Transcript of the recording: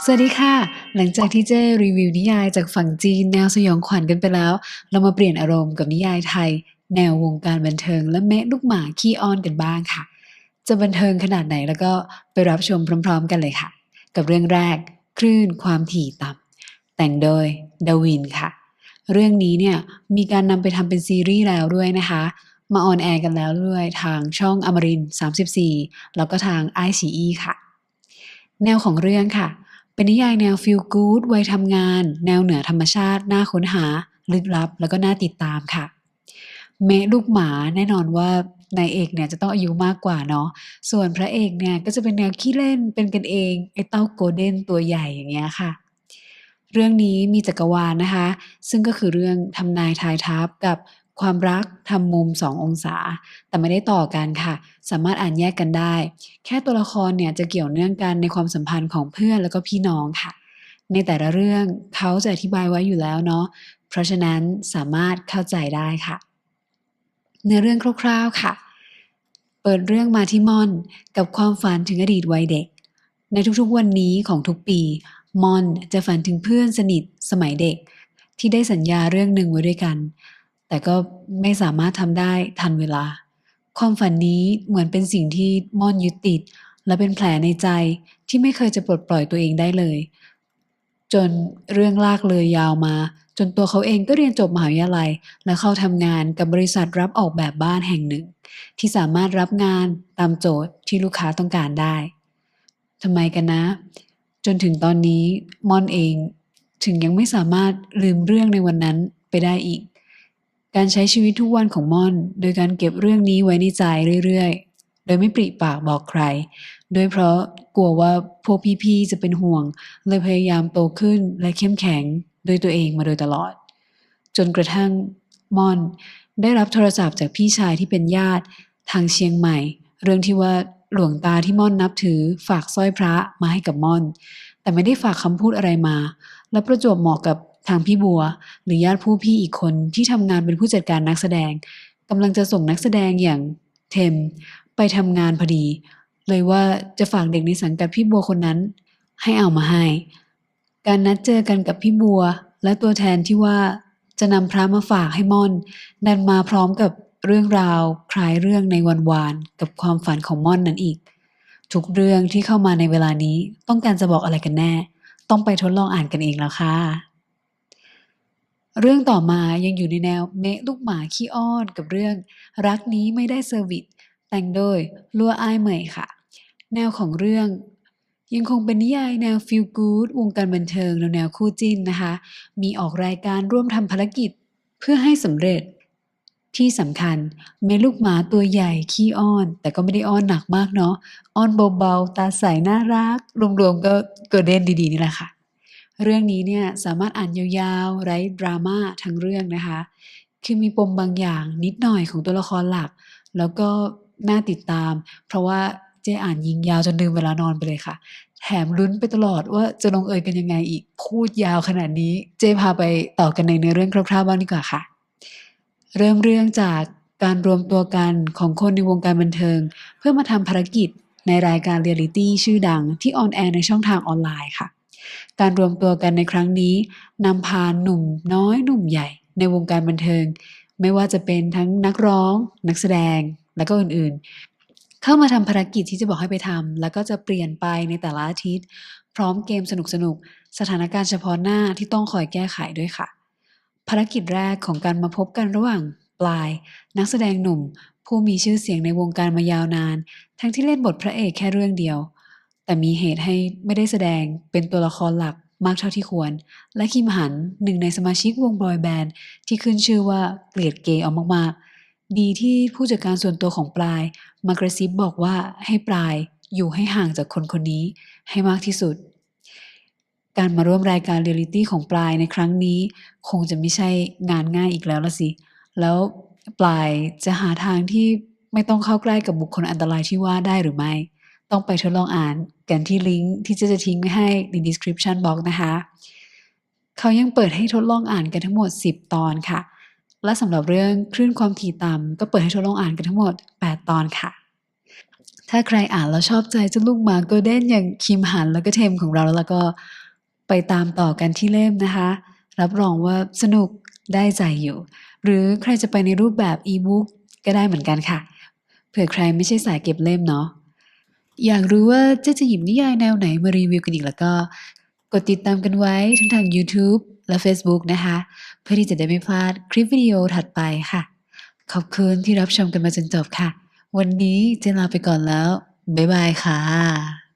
สวัสดีค่ะ หลังจากที่เจ้รีวิวนิยายจากฝั่งจีนแนวสยองขวัญกันไปแล้ว เรามาเปลี่ยนอารมณ์กับนิยายไทย แนววงการบันเทิงและเมะลูกหมาขี้อ้อนกันบ้างค่ะ จะบันเทิงขนาดไหนแล้วก็ไปรับชมพร้อม ๆ กันเลยค่ะ กับเรื่องแรกคลื่นความถี่ต่ำแต่งโดยดาวินค่ะ เรื่องนี้เนี่ยมีการนำไปทำเป็นซีรีส์แล้วด้วยนะคะมาออนแอร์กันแล้วด้วยทางช่องอมริน 34 แล้วก็ทางไอซีค่ะ แนวของเรื่องค่ะ เป็นนิยายแนวฟีลกู๊ดวัยทำงาน แนวเหนือธรรมชาติ น่าค้นหา ลึกลับ แล้วก็น่าติดตามค่ะ เมลูกหมาแน่นอนว่านายเอกเนี่ยจะต้องอายุมากกว่าเนาะ ส่วนพระเอกเนี่ยก็จะเป็นแนวขี้เล่นเป็นกันเองไอ้เต้าโกลเด้นตัวใหญ่อย่างเงี้ยค่ะ เรื่องนี้มีจักรวาลนะคะ ซึ่งก็คือเรื่องทำนายทายทัพกับ ความรักทำมุมสององศา แต่ไม่ได้ต่อกันค่ะ สามารถอ่านแยกกันได้ แค่ตัวละครเนี่ยจะเกี่ยวเนื่องกันในความสัมพันธ์ของเพื่อนแล้วก็พี่น้องค่ะ ในแต่ละเรื่องเขาจะอธิบายไว้อยู่แล้วเนาะเพราะฉะนั้นสามารถเข้าใจได้ค่ะ เนื้อเรื่องคร่าวๆค่ะ เปิดเรื่องมาที่ม่อนกับความฝันถึงอดีตวัยเด็ก ในทุกๆวันนี้ของทุกปีมอนจะฝันถึงเพื่อนสนิทสมัยเด็ก ที่ได้สัญญาเรื่องหนึ่งไว้ด้วยกัน แต่ก็ไม่สามารถทำได้ทันเวลา ความฝันนี้เหมือนเป็นสิ่งที่ม่อนยึดติด และเป็นแผลในใจที่ไม่เคยจะปลดปล่อยตัวเองได้เลย จนเรื่องลากเลยยาวมา จนตัวเขาเองก็เรียนจบมหาวิทยาลัย และเข้าทำงานกับบริษัทรับออกแบบบ้านแห่งหนึ่ง ที่สามารถรับงานตามโจทย์ที่ลูกค้าต้องการได้ทำไมกันนะ จนถึงตอนนี้ม่อนเองถึงยังไม่สามารถลืมเรื่องในวันนั้นไปได้อีก การใช้ชีวิตทุกวันของม่อน โดยการเก็บเรื่องนี้ไว้ในใจเรื่อยๆ โดยไม่ปริปากบอกใครโดยเพราะกลัวว่าพวกพี่ๆจะเป็นห่วง เลยพยายามโตขึ้นและเข้มแข็งด้วยตัวเองมาโดยตลอด จนกระทั่งม่อน ได้รับโทรศัพท์จากพี่ชายที่เป็นญาติทางเชียงใหม่ เรื่องที่ว่าหลวงตาที่ม่อนนับถือฝากสร้อยพระมาให้กับม่อน แต่ไม่ได้ฝากคำพูดอะไรมา และประจวบเหมาะกับทางพี่บัว หรือญาติผู้พี่อีกคนที่ทำงานเป็นผู้จัดการนักแสดงกำลังจะส่งนักแสดงอย่างเทมไปทำงานพอดี เลยว่าจะฝากเด็กในสังกัดพี่บัวคนนั้น ให้เอามาให้ การนัดเจอกันกับพี่บัว และตัวแทนที่ว่าจะนำพระมาฝากให้ม่อน ดันมาพร้อมกับเรื่องราวคล้ายเรื่องในวันวานกับความฝันของม่อนนั้นอีก ทุกเรื่องที่เข้ามาในเวลานี้ต้องการจะบอกอะไรกันแน่ ต้องไปทดลองอ่านกันเองแล้วค่ะ เรื่องต่อมายังอยู่ในแนวเมะลูกหมาขี้อ้อนกับเรื่อง รักนี้ไม่ได้เซอร์วิสแต่งโดยลัวอายเหมยค่ะ แนวของเรื่องยังคงเป็นนิยายแนวฟิลกู๊ดวงการบันเทิงแนวแนวคู่จิ้นนะคะ มีออกรายการร่วมทำภารกิจ เพื่อให้สำเร็จ ที่สำคัญเมลูกหมาตัวใหญ่ขี้อ้อน แต่ก็ไม่ได้อ้อนหนักมากเนาะอ้อนเบาๆ ตาใสน่ารัก รวมๆก็เกิดเด่นดีๆนี่แหละค่ะ เรื่องนี้เนี่ยสามารถอ่านยาวๆ ไร้ดราม่าทั้งเรื่องนะคะ คือมีปมบางอย่างนิดหน่อยของตัวละครหลัก แล้วก็น่าติดตาม เพราะว่าเจ๊อ่านยิงยาวจนลืมเวลานอนไปเลยค่ะ แถมลุ้นไปตลอดว่าจะลงเอยกันยังไงอีกพูดยาวขนาดนี้ เจ๊พาไปต่อกันในเนื้อเรื่องคร่าวๆบ้างดีกว่าค่ะ เริ่มเรื่องจากการรวมตัวกันของคนในวงการบันเทิง เพื่อมาทำภารกิจในรายการเรียลิตี้ชื่อดังที่ออนแอร์ในช่องทางออนไลน์ค่ะ การรวมตัวกันในครั้งนี้นำพาหนุ่มน้อยหนุ่มใหญ่ในวงการบันเทิง ไม่ว่าจะเป็นทั้งนักร้อง นักแสดงและก็อื่นๆ เข้ามาทำภารกิจที่จะบอกให้ไปทำแล้วก็จะเปลี่ยนไปในแต่ละอาทิตย์ พร้อมเกมสนุกๆสถานการณ์เฉพาะหน้าที่ต้องคอยแก้ไขด้วยค่ะ ภารกิจแรกของการมาพบกันระหว่างปลาย นักแสดงหนุ่ม ผู้มีชื่อเสียงในวงการมายาวนาน ทั้งที่เล่นบทพระเอกแค่เรื่องเดียว แต่มีเหตุให้ไม่ได้แสดงเป็นตัวละครหลักมากเท่าที่ควร และคิมหันหนึ่งในสมาชิกวงบอยแบนด์ที่ขึ้นชื่อว่าเกลียดเกย์เอามากๆ ดีที่ผู้จัดการส่วนตัวของปลาย มากระซิบบอกว่าให้ปลายอยู่ให้ห่างจากคนคนนี้ให้มากที่สุด การมาร่วมรายการเรียลิตี้ของปลายในครั้งนี้ คงจะไม่ใช่งานง่ายอีกแล้วละสิ แล้วปลายจะหาทางที่ไม่ต้องเข้าใกล้กับบุคคลอันตรายที่ว่าได้หรือไม่ ต้องไปทดลองอ่านกันที่ลิงก์ที่จะจะทิ้งไว้ให้ใน description box นะคะ เขายังเปิดให้ทดลองอ่านกันทั้งหมด 10 ตอนค่ะ และสำหรับเรื่องคลื่นความถี่ต่ำก็เปิดให้ทดลองอ่านกันทั้งหมด 8 ตอนค่ะถ้าใครอ่านแล้วชอบใจเจ้าลูกหมาโกลเด้นอย่างคิมหันแล้วก็เทมของเราแล้วก็ ไปตามต่อกันที่เล่มนะคะ รับรองว่าสนุกได้ใจอยู่ หรือใครจะไปในรูปแบบอีบุ๊กก็ได้เหมือนกันค่ะ เผื่อใครไม่ใช่สายเก็บเล่มเนาะอยากรู้ว่าเจ๊จะหยิบนิยายแนวไหนมารีวิวกันอีกแล้วก็ กดติดตามกันไว้ทั้งทาง YouTube และ Facebook นะคะ เพื่อที่จะได้ไม่พลาดคลิปวิดีโอถัดไปค่ะ ขอบคุณที่รับชมกันมาจนจบค่ะ วันนี้เจนลาไปก่อนแล้ว บ๊ายบายค่ะ